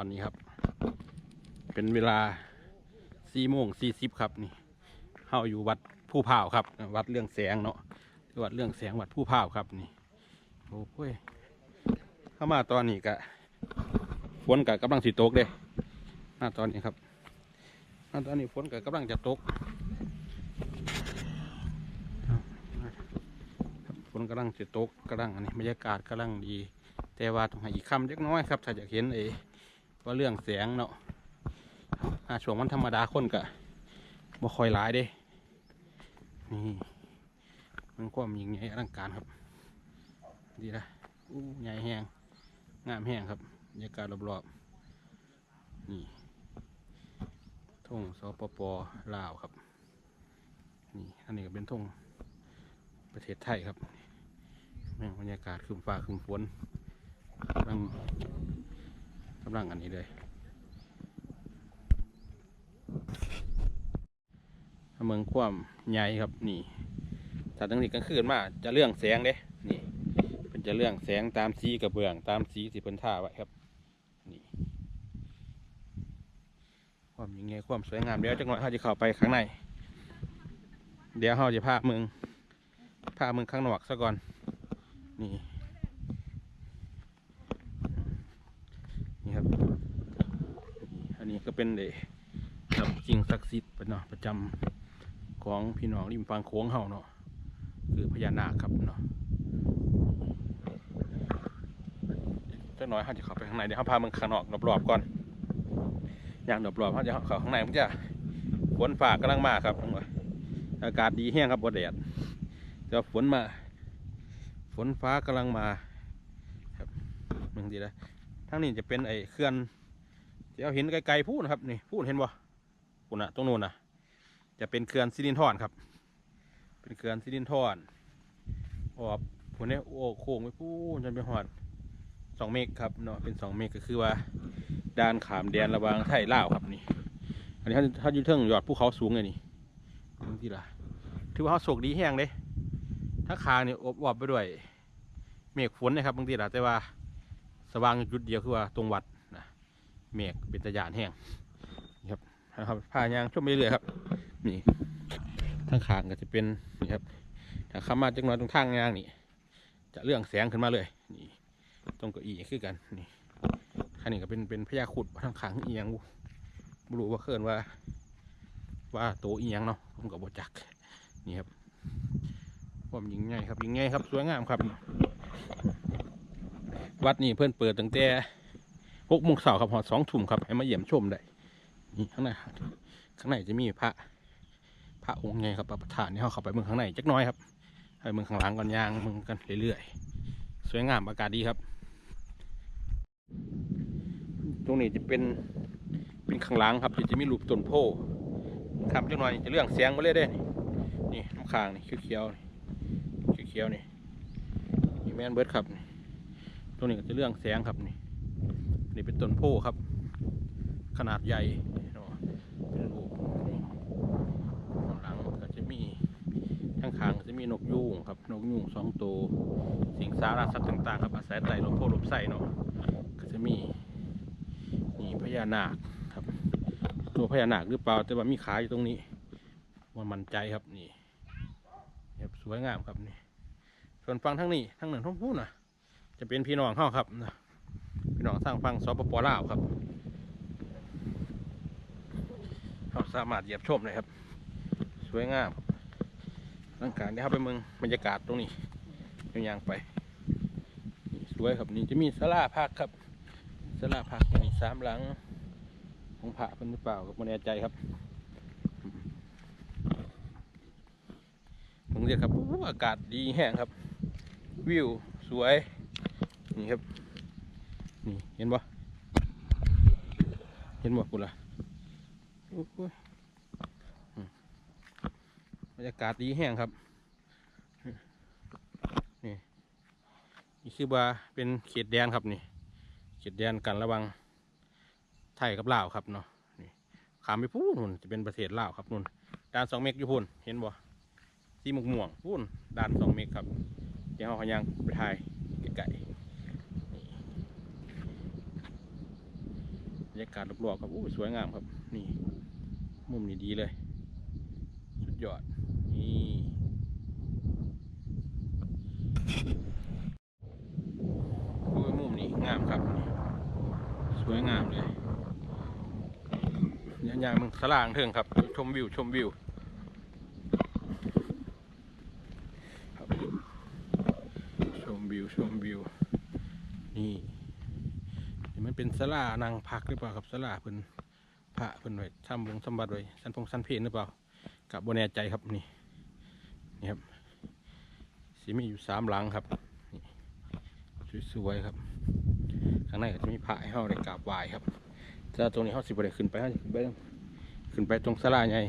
อนนี้ครับ เป็นเวลาสี่โมงสี่สิบครับนี่เฮาอยู่วัดผู้พร้าครับ วัดเรื่องแสงเนาะวัดเรื่องแสงวัดผู้พร้าครับนี่โอ้ยเข้ามาตอนนี้กะฝนกะกำลังสิตกเด้หน้าตอนนี้ครับหน้าตอนนี้ฝนกะกำลังจะตกฝนกำลังจะตกกำลังอันนี้บรรยากาศกำลังดี แต่ว่าต้องให้อีกคำเล็กน้อยครับ ถ้าอยากเห็นเอ ว่าเรื่องแสงเนาะอาช่วงวันธรรมดาคนกะบ่ค่อยหลายเด้ นี่มันความยิงใหญ่อลังการครับ ดีนะอู้ใหญ่แห้งงามแห้งครับบรรยากาศรอบๆ นี่ทุ่งสปปลาวครับ นี่อันนี้ก็เป็นทุ่งประเทศไทยครับแม่งบรรยากาศคืมฟ้าคืมฝนกำลัง กำลังอันนี้เลยเมืองความใหญ่ครับนี่ถ้าตั้งนี้กลางคืนมาจะเรื่องแสงเด้นี่เป็นจะเรื่องแสงตามสีกระเบื้อง ตามสีที่เพิ่นท่าไว้ครับนี่ความยิ่งใหญ่ความสวยงามเดี๋ยวจักหน่อยเขาจะเข้าไปข้างใน เดี๋ยวเขาจะพาเมืองพาเมืองข้างนอกซะก่อนนี่ครับ อั นนี้ก็เป็นเดครับสิ่งศักดิ์สิทธิ์เป็นเนาะประจำของพี่น้องริมฝั่งโค้งเฮาเนาะคือพญานาคครับเนาะจ้าน้อยเขาจะเข้าไปข้างในเดี๋ยวเขาพามันข้างนอกรอบๆก่อนอย่างรอบๆเขาจะเข้าข้างในมันจะฝนฟ้ากำลังมาครับอากาศดีแห้งครับบ่แดดแต่ฝนมา ฝนฟ้ากำลังมา ครับมึงดีนะทางนี้จะเป็นไอ้เขื่อน ที่เราเห็นไกลๆพูดนะครับนี่พูดเห็นบ่พูดนะตรงนู้นนะจะเป็นเขื่อนซิลินทอนครับ เป็นเขื่อนซิลินทอนออกพูดเนี่ยโอ้โค้งไปพูดจนไปหอดสองเมกครับเนาะเป็นสองเมกก็คือว่าด้านขามแดนระหวางไทยลาวครับนี่อันนี้ถ้าถ้าอยู่เทิงยอดภูเขาสูงเลยนี่ตรงที่ละถือว่าเขาโชคดีแห้งเลยถ้าคางเนี่ยอบอวบไปด้วย เมฆฝนนะครับบางทีละแต่ว่าสว่างอยู่จุดเดียวคือว่าตรงวัด เมฆเป็นตะยานแห้งนี่ครับนะครับพายางชมไปเรื่อยครับ นี่ทางขางก็จะเป็นนี่ครับถ้าข้ามาจังหน่อยตรงทางยางนี่จะเรื่องแสงขึ้นมาเลยนี่ตรงเก้าอี้คือกันนี่ข้านี้ก็เป็นเป็นพญาขุดทางขางเอียงบุรู้ว่าเคลื่อนว่า ว่าโตเอียงเนาะผมกับบจักนี่ครับความยิงไงครับยิงไงครับสวยงามครับ วัดนี่เพื่อนเปิดตั้งแต่ หกโมงเช้าครับหอดสองทุ่มครับให้มาเยี่ยมชมได้นี่ข้างในข้างในจะมีพระพระองค์ไงครับพระประธานนี่เขาเข้าไปเมืองข้างในจักหน้อยครับให้เมืองข้างหลังก่อนยางเมืองกันเรื่อยๆสวยงามอากาศดีครับ ตรงนี้จะเป็นเป็นข้างหลังครับจะมีรูปต้นโพธิ์ครับจักน่อยจะเรื่องเสียงมาเลยเด้นี่นี่น้ำค้างนี่เขียวๆนี่เขียวๆนี่นี่แมนเบิร์ดครับนี่ตรงนี้ก็จะเรื่องแสงครับนี่ นี่เป็นต้นโพครับ ขนาดใหญ่เป็นรูข้างหลังก็จะมีข้างขางก็จะมีนกยูงครับ นกยูงสองตัวสิงสารสัตว์ต่างๆครับอาศัยไต่ลมโพลมไส้เนาะก็จะมีนี่พญานาคครับ ตัวพญานาคหรือเปล่าแต่ว่ามีขาอยู่ตรงนี้มันมั่นใจครับนี่ครับสวยงามครับนี่ส่วนฟังทั้งนี้ทั้งหนึ่งทั้งพูดนะจะเป็นพี่น้องเข้าครับนะ พี่น้องสร้างฟังสปปลาวครับเขาสามารถเหยียบชมเลยครับ สวยงามร่างกายได้เข้าไปเมืองบรรยากาศตรงนี้ยางๆไปสวยครับนี่จะมีสลาพักครับสลาพักนี่สามหลังของพระเป็นหรือเปล่ากับมแน่ใจครับผมเรียกครับอากาศดีแห้งครับ วิวสวยนี่ครับ นี่เห็นบ่เห็นบ่กูละอ้โหอืมบรรยากาศดีแห้งครับนี่นี่คือว่าเป็นเขตแดนครับนี่เขตแดนกันระหวังไทยกับลาวครับเนาะนี่ขามไปพูนนู่นจะเป็นประเทศลาวครับนู่นด่านสองเมกอยู่พูนเห็นบ่สีม่วงม่วงพูนด่านสองเมกครับเดี๋ยวเราขยังไปถ่ายไก่ากาศรอบๆครับอู้สวยงามครับ นี่ มุมนี้ดีเลย สุดยอด นี่โอ้ยมุมนี้งามครับสวยงามเลยยางมึงสลางเทิงครับ ชมวิวชมวิวครับชมวิวชมวิวนี่ มันเป็นสลานางพักหรือเปล่าครับสลาเพิ่นพระเพิ่นไว้ทำวงสมบัติไว้สันพงสันเพนหรือเปล่ากับบแน่ใจครับนี่นี่ครับสีมีอยู่สามหลังครับนี่สวยๆครับข้างในก็จะมีพระให้เราได้กราบไหว้ครับแต่ตรงนี้เขาสิบได้ขึ้นไปเขาสิขึ้นไปขึ้นไปตรงสลาใหญ่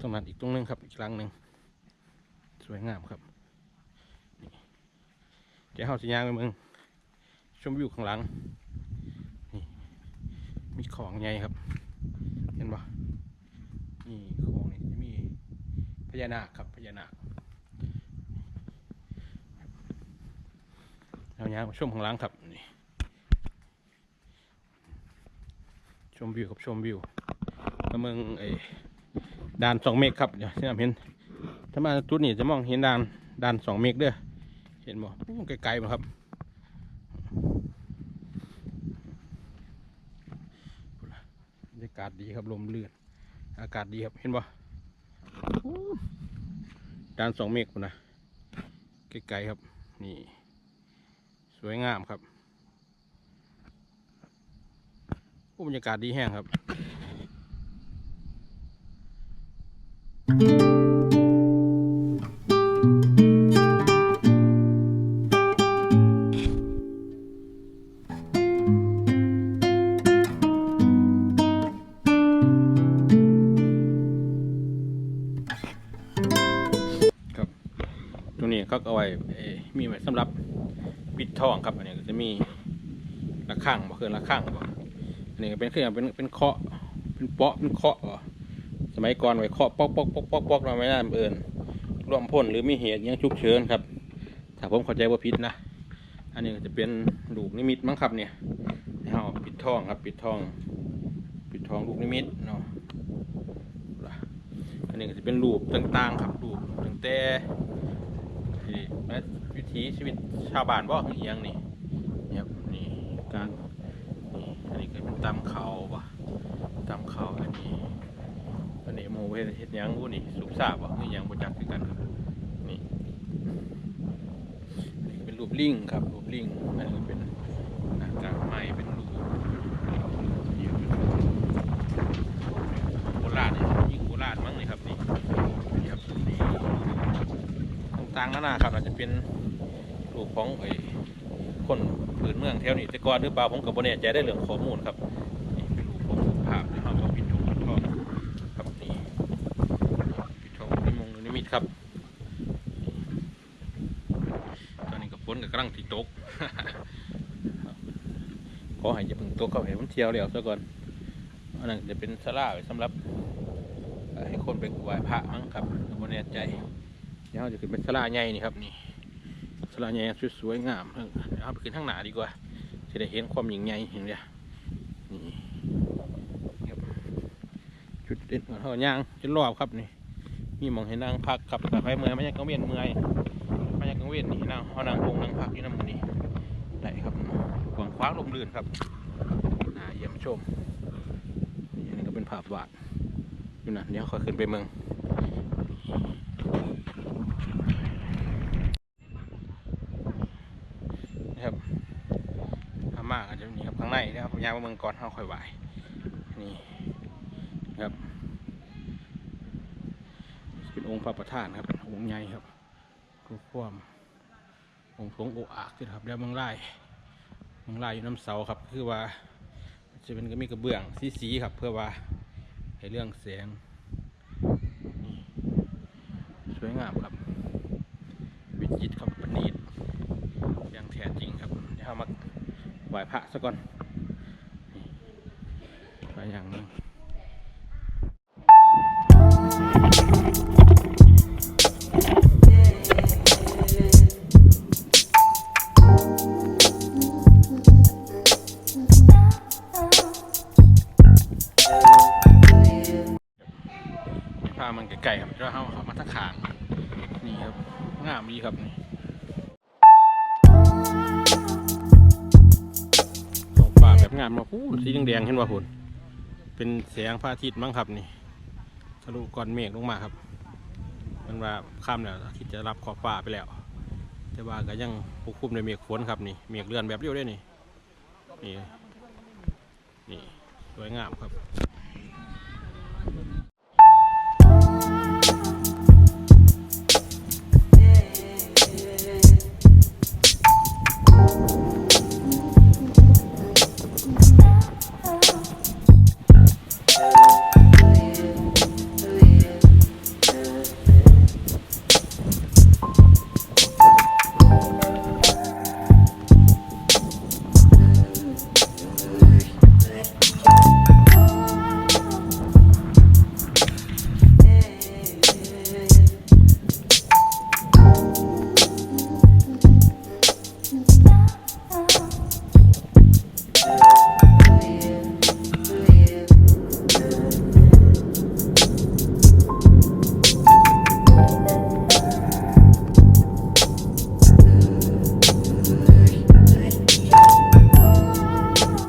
ตรงนั้นอีกตรงนึงครับอีกหลังหนึ่งสวยงามครับเดี๋ยวเขาสิยางไปมืองชมวิวข้างหลัง มีของใหญ่ครับ เห็นปะนี่ของนี่จะมีพญานาคครับพญานาคเราย่างมาชมข้างหลังครับนี่ชมวิวครับชมวิวเมืองไอ้ด่านสองเมกครับเดี๋ยวที่เราเห็น ถ้ามาจุดนี้จะมองเห็นด่านด่านสองเมกเด้อเห็นบ่ไกลๆบ่ครับบ รรยากาศดีครับลมเลื่นอากาศดีครับเห็นบ่อู้ด่านสองเมกพุ่นะไกลๆครับ นี่สวยงามครับโอ้บรรยากาศดีแห้งครับ ว้มีไว้สำหรับปิดทองครับอันนี้ก็จะมีระฆังบ่คือระฆังบ่อันนี้ก็เป็นเครื่องเป็นเป็นเคาะเป็นเปาะเป็นเคาะบ่สมัยก่อนไว้เคาะปอกปอกปอกปอกปอกเราไม่ได้เอินร่วมพ่นหรือมีเหตุยังฉุกเฉินครับ ถ้าผมเข้าใจว่าผิดนะ อันนี้ก็จะเป็นลูกนิมิตมั้งครับเนี่ยเราปิดทองครับ ปิดทอง ปิดทองลูกนิมิตเนาะอันนี้ก็จะเป็นรูปต่างๆ ครับรูปตั้งแต่ ที่วิถีชีวิตชาวบ้านบ่คืออหยังนี่นี่ครับนี่การนี่อันนี้ก็เป็นตำเขาปะตำเขาอันนี้อันนี้โมเวเฮ็ดหยังกูนี่สุกทราบปะนี่ยังบ่จักคือกันครับนี่อันนี้เป็นรูปลิงครับรูปลิงอันนี้เป็นหน้ากากไม้เป็นรูปนี่โบราณนี่ยิ่งโบราณมั้งนี่ครับนี่นี่ครับนี่ต่างๆนานาครับอาจจะเป็นรูปของไอ้คนพื้นเมืองแถวนี้แต่ก่อนหรือเปล่าผมกับโบเน่ใจได้เรื่องข้อมูลครับนี่เป็นรูปของภาพในห้องของปิดทองปิดทองครับนี่ปิดทองนิมงนิมิตครับตอนนี้ก็ฝนกับกำลังติตกขอให้จะพึ่งตกก็ให้มันเที่ยวแล้วซะก่อนอันนั้นจะเป็นสลาไว้สำหรับให้คนไปไหว้พระมั้งครับโบเน่ใจ ดี๋ยวเราจะขึ้นเป็นสลาใหญ่นี่ครับนี่สลาใหญ่สวยๆงามเพิ่งเดี๋ยวเอาไปขึ้นข้างหน้าดีกว่าจะได้เห็นความยิ่งใหญ่เห็นไหมนี่จุดเด่นของเขาย่างจนรอบครับนี่มีมองให้นั่งพักครับแต่ไปเมื่อยไม่ใช่กังเวียนเมื่อยไม่ใช่กังเวียนนี่นั่งเขานั่งคงนั่งพักอยู่น้ำมันนี่ได้ครับกวางคว้างลมลื่นครับน่าเยี่ยมชมนี่ก็เป็นภาพวาดอยู่นะเดี๋ยวคอยขึ้นไปเมือง นะครับพม่าก็จะมีครับข้างในนะครับผมยางมา เมืองก่อนเขาค่อยไหวนี่ครับ เป็นองค์พระประธานครับองค์ใหญ่ครับรูปความองค์ทรงโออากที่ครับแล้วเมืองไร่เมืองไร่อยู่น้ำเสาครับ คือว่าจะเป็นก็มีกระเบื้องสีสีครับ เพื่อว่าให้เรื่องแสงสวยงามครับ วิจิตรครับประณีตอย่างแท้จริงครับเดี๋ยวเรามาไหว้พระซะก่อน ไปอย่างนึงพามันไก่ครับก็เข้าเขามาทั้งขางนี่ครับงามดีครับตกปลาแบบงานมาพูดสีแดงๆเห็นว่าคุณ เป็นแสงพระอาทิตย์มั้งครับนี่ทะลุก้อนเมฆลงมาครับ มันว่าข้ามแล้วอาทิตย์จะรับขอบฟ้าไปแล้ว แต่ว่าก็ยังปกคลุมด้วยเมฆฝนครับนี่เมฆเลื่อนแบบเรียวได้นี่นี่นี่สวยงามครับ